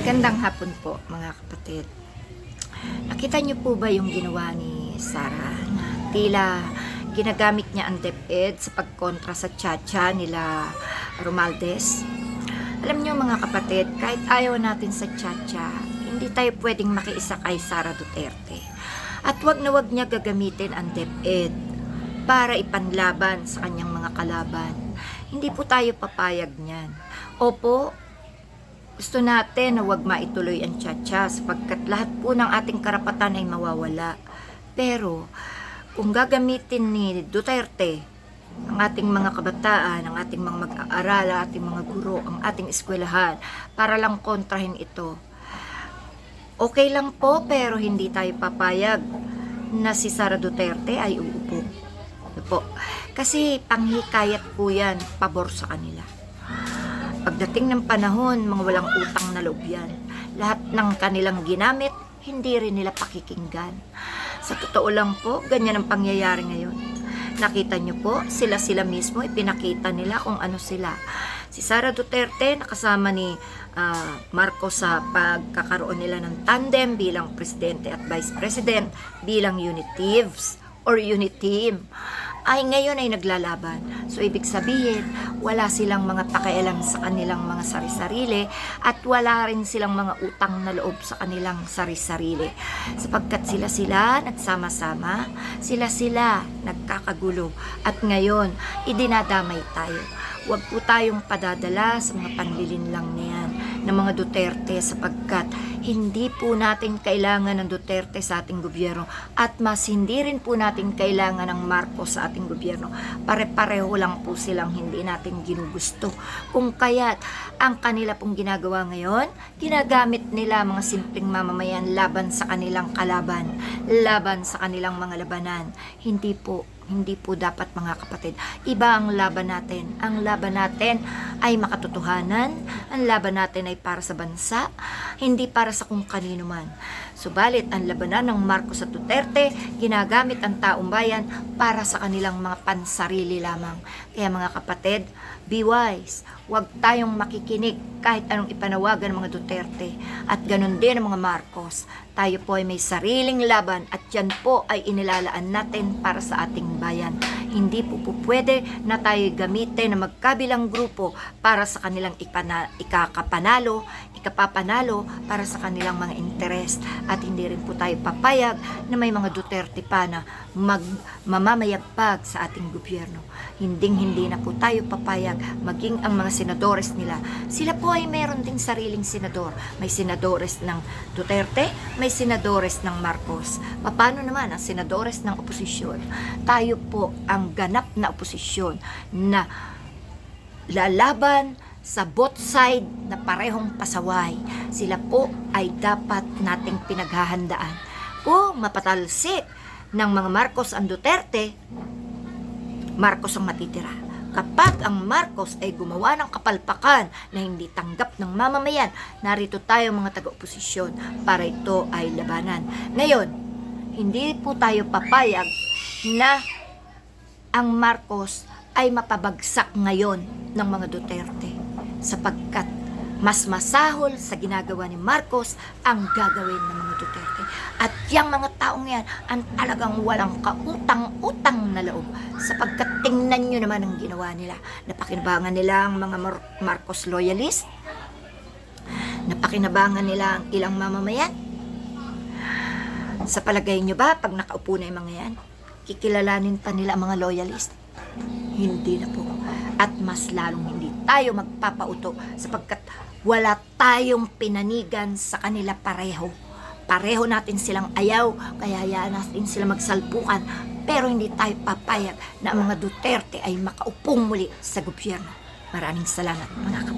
Gandang hapon po mga kapatid. Nakita niyo po ba yung ginawa ni Sarah na tila ginagamit niya ang DepEd sa pagkontra sa tsa nila Romaldes? Alam niyo mga kapatid, kahit ayaw natin sa tsa hindi tayo pwedeng makiisa kay Sara Duterte. At wag na wag niya gagamitin ang DepEd para ipanlaban sa kanyang mga kalaban. Hindi po tayo papayag niyan. Opo, gusto natin na wag maituloy ang tsa sapagkat lahat po ng ating karapatan ay mawawala. Pero, kung gagamitin ni Duterte ang ating mga kabataan, ang ating mga mag-aaral, ang ating mga guro, ang ating eskwelahan, para lang kontrahin ito, okay lang po pero hindi tayo papayag na si Sara Duterte ay uupo. Po? Kasi panghikayat po yan, pabor sa kanila. Pagdating ng panahon, mga walang utang na loob yan. Lahat ng kanilang ginamit, hindi rin nila pakikinggan. Sa totoo lang po, ganyan ang pangyayari ngayon. Nakita nyo po, sila-sila mismo, ipinakita nila kung ano sila. Si Sara Duterte, nakasama ni ah, Marcos sa pagkakaroon nila ng tandem bilang presidente at vice president bilang unitives or unit team ay ngayon ay naglalaban. So, ibig sabihin, wala silang mga pakialam sa kanilang mga sari-sarili at wala rin silang mga utang na loob sa kanilang sari-sarili. Sapagkat sila-sila nagsama-sama, sila-sila nagkakagulo at ngayon, idinadamay tayo. Huwag po tayong padadala sa mga panlilinlang niyan ng mga Duterte sapagkat hindi po natin kailangan ng Duterte sa ating gobyerno at mas hindi rin po natin kailangan ng Marcos sa ating gobyerno. Pare-pareho lang po silang hindi natin ginugusto. Kung kaya't ang kanila pong ginagawa ngayon, ginagamit nila mga simpleng mamamayan laban sa kanilang kalaban, laban sa kanilang mga labanan. Hindi po hindi po dapat mga kapatid. Iba ang laban natin. Ang laban natin ay makatotohanan. Ang laban natin ay para sa bansa, hindi para sa kung kanino man. Subalit, ang labanan ng Marcos at Duterte, ginagamit ang taong bayan para sa kanilang mga pansarili lamang. Kaya mga kapatid, be wise. Huwag tayong makikinig kahit anong ipanawagan ng mga Duterte. At ganun din ang mga Marcos. Tayo po ay may sariling laban at yan po ay inilalaan natin para sa ating bayan. Hindi po po pwede na tayo gamitin na magkabilang grupo para sa kanilang ipana, ikakapanalo, ikapapanalo para sa kanilang mga interes. At hindi rin po tayo papayag na may mga Duterte pa na mag, mamamayagpag sa ating gobyerno. Hinding hindi na po tayo papayag maging ang mga senadores nila. Sila po ay meron ding sariling senador. May senadores ng Duterte, may senadores ng Marcos. Paano naman ang senadores ng oposisyon? Tayo po ang ganap na oposisyon na lalaban sa both side na parehong pasaway. Sila po ay dapat nating pinaghahandaan. Kung mapatalsik ng mga Marcos ang Duterte, Marcos ang matitira. Kapag ang Marcos ay gumawa ng kapalpakan na hindi tanggap ng mamamayan, narito tayo mga taga-oposisyon para ito ay labanan. Ngayon, hindi po tayo papayag na ang Marcos ay mapabagsak ngayon ng mga Duterte sapagkat mas masahol sa ginagawa ni Marcos ang gagawin ng mga Duterte. At yung mga taong yan ang talagang walang kautang-utang na loob sapagkat tingnan nyo naman ang ginawa nila. Napakinabangan nila ang mga Mar- Marcos loyalist. Napakinabangan nila ang ilang mamamayan. Sa palagay nyo ba, pag nakaupo na yung mga yan, kikilalanin pa nila ang mga loyalist? Hindi na po. At mas lalong hindi tayo magpapauto sapagkat wala tayong pinanigan sa kanila pareho. Pareho natin silang ayaw, kaya hayaan natin sila magsalpukan. Pero hindi tayo papayag na ang mga Duterte ay makaupong muli sa gobyerno. Maraming salamat mga.